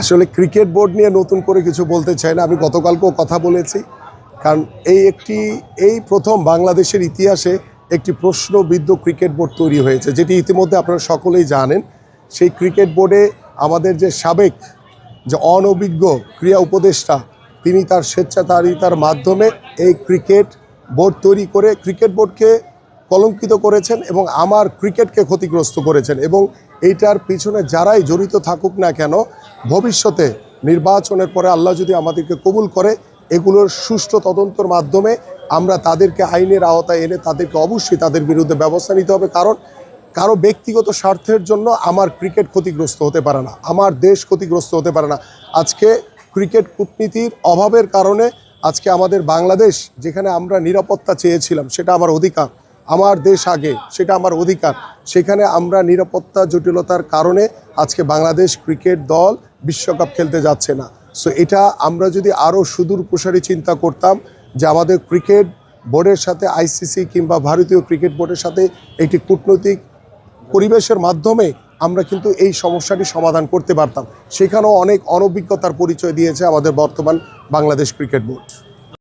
আসলে cricket board নিয়ে নতুন করে কিছু বলতে চাই না। আমি গতকালকেও কথা বলেছি। কারণ এই একটি, এই প্রথম বাংলাদেশের ইতিহাসে একটি প্রশ্নবিদ্ধ ক্রিকেট বোর্ড তৈরি হয়েছে, যেটি ইতিমধ্যে আপনারা সকলেই জানেন। সেই ক্রিকেট বোর্ডে আমাদের যে সাবেক, যে অনভিজ্ঞ ক্রীড়া উপদেষ্টা, তিনি তার স্বেচ্ছাচারিতার মাধ্যমে এই ক্রিকেট বোর্ড তৈরি করে, ক্রিকেট বোর্ডকে কলঙ্কিত করেছেন এবং আমার ক্রিকেটকে ক্ষতিগ্রস্ত করেছেন। এবং এইটার পিছনে যারাই জড়িত থাকুক না কেন ভবিষ্যতে নির্বাচনের পরে আল্লাহ যদি আমাদেরকে কবুল করে, এগুলোর সুষ্ঠু তদন্তর মাধ্যমে আমরা তাদেরকে আইনের আওতায় এনে তাদেরকে অবশ্যই তাদের বিরুদ্ধে ব্যবস্থা নিতে হবে। কারণ কারও ব্যক্তিগত স্বার্থের জন্য আমার ক্রিকেট ক্ষতিগ্রস্ত হতে পারে না, আমার দেশ ক্ষতিগ্রস্ত হতে পারে না। আজকে ক্রিকেট কূটনীতির অভাবের কারণে আজকে আমাদের বাংলাদেশ, যেখানে আমরা নিরাপত্তা চেয়েছিলাম, সেটা আমার অধিকার। আমার দেশ আগে, সেটা আমার অধিকার। সেখানে আমরা নিরাপত্তা, জটিলতার কারণে আজকে বাংলাদেশ ক্রিকেট দল বিশ্বকাপ খেলতে যাচ্ছে না। সো এটা আমরা যদি আরও সুদূর প্রসারী চিন্তা করতাম যে আমাদের ক্রিকেট বোর্ডের সাথে আইসিসি কিংবা ভারতীয় ক্রিকেট বোর্ডের সাথে একটি কূটনৈতিক পরিবেশের মাধ্যমে আমরা কিন্তু এই সমস্যাটি সমাধান করতে পারতাম। সেখানেও অনেক অনভিজ্ঞতার পরিচয় দিয়েছে আমাদের বর্তমান বাংলাদেশ ক্রিকেট বোর্ড।